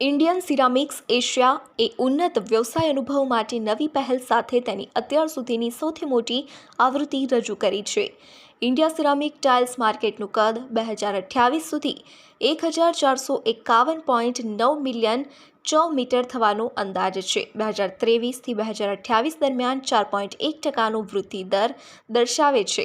Indian ceramics Asia એ ઉન્નત વ્યવસાય અનુભવ માટે નવી પહેલ સાથે તેની અત્યાર સુધીની સૌથી મોટી આવૃત્તિ રજૂ કરી છે. ઇન્ડિયા સિરામિક ટાઇલ્સ માર્કેટનું કદ બે હજાર અઠ્યાવીસ સુધી એક હજાર ચારસો એકાવન પોઈન્ટ નવ મિલિયન ચૌ મીટર થવાનો અંદાજ છે. બે હજાર ત્રેવીસથી બે હજાર અઠ્યાવીસ દરમિયાન ચાર પોઈન્ટ એક ટકાનો વૃદ્ધિ દર દર્શાવે છે.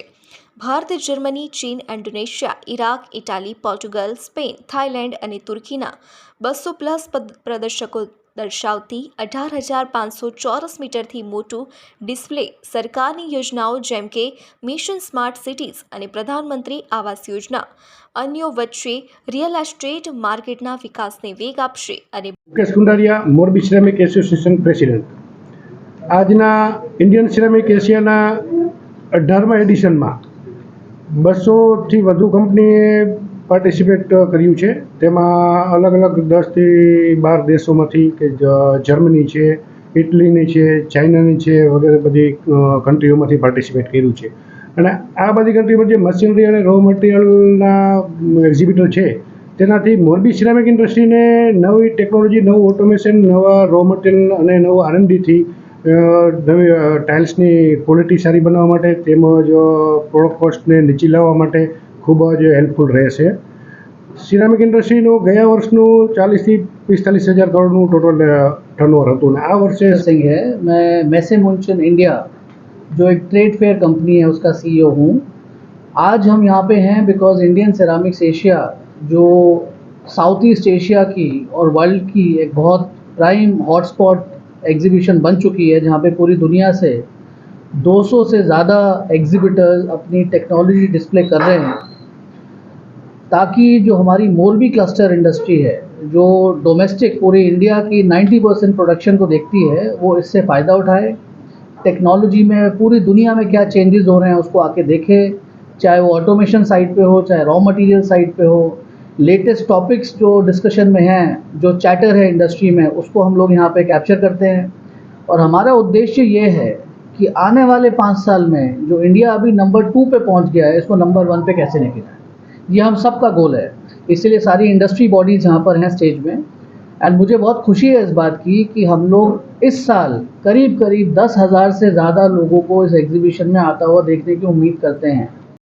ભારત, જર્મની, ચીન, Indonesia, Iraq, Italy, Portugal, Spain, Thailand અને તુર્કીના બસો પ્લસ પ્રદર્શકો દર્શાવતી અઢાર હજાર પાંચસો ચોરસ મીટરથી મોટું ડિસ્પ્લે સરકારની યોજનાઓ જેમ કે મિશન સ્માર્ટ સિટીઝ અને પ્રધાનમંત્રી આવાસ યોજના. અન્યો વચ્ચે રિયલ એસ્ટેટ માર્કેટના વિકાસને વેગ આપશે અને Kundariya, Morbi ceramic association president. આજના ઇન્ડિયન સિરામિક એશિયાના અઢારમા એડિશનમાં બસોથી વધુ કંપનીએ પાર્ટિસિપેટ કર્યું છે. તેમાં અલગ અલગ દસથી બાર દેશોમાંથી કે જર્મની છે ઇટલીની છે ચાઇનાની છે, વગેરે બધી કન્ટ્રીઓમાંથી પાર્ટિસિપેટ કર્યું છે. અને આ બધી કન્ટ્રીમાં જે મશીનરી અને રો મટીરિયલના એક્ઝિબિટર છે, તેનાથી મોરબી સિરામિક ઇન્ડસ્ટ્રીને નવી ટેકનોલોજી નવું ઓટોમેશન નવા રો મટીરિયલ અને નવું આરએનડીથી નવી ટાઇલ્સની ક્વોલિટી સારી બનાવવા માટે તેમજ પ્રોડક્ટ કોસ્ટને નીચી લાવવા માટે ખૂબ જ હેલ્પફુલ રહેશે સિરામિક ઇન્ડસ્ટ્રીનું ગયા વર્ષનું ચાલીસથી પિસ્તાલીસ હજાર કરોડનું ટોટલ ટર્નઓવર હતું અને આ વર્ષે सिंह है मैं मैसे मुंशन इंडिया जो एक ट्रेड फेयर कंपनी है उसका सीईओ हूँ आज हम यहाँ पे हैं बिकॉज इंडियन सेरामिक्स एशिया जो साउथ ईस्ट एशिया की और वर्ल्ड की एक बहुत प्राइम हॉटस्पॉट एग्जीबिशन बन चुकी है जहाँ पे पूरी दुनिया से 200 से ज़्यादा एग्जिबिटर्स अपनी टेक्नोलॉजी डिस्प्ले कर रहे हैं, ताकि जो हमारी मोरबी क्लस्टर इंडस्ट्री है, जो डोमेस्टिक पूरे इंडिया की 90 परसेंट प्रोडक्शन को देखती है, वो इससे फ़ायदा उठाए। टेक्नोलॉजी में पूरी दुनिया में क्या चेंजेस हो रहे हैं, उसको आके देखे। चाहे वो ऑटोमेशन साइड पे हो, चाहे रॉ मटेरियल साइड पे हो लेटेस्ट टॉपिक्स जो डिस्कशन में हैं, जो चैटर है इंडस्ट्री में, उसको हम लोग यहाँ पे कैप्चर करते हैं। और हमारा उद्देश्य ये है कि आने वाले पाँच साल में जो इंडिया अभी नंबर टू पे पहुँच गया है, इसको नंबर वन पे कैसे लेके जाए? ये हम सबका गोल है। इसीलिए सारी इंडस्ट्री बॉडीज़ यहाँ पर हैं स्टेज में। एंड मुझे बहुत खुशी है इस बात की कि हम लोग इस साल करीब करीब दस हज़ार से ज़्यादा लोगों को इस एग्जीबिशन में आता हुआ देखने की उम्मीद करते हैं।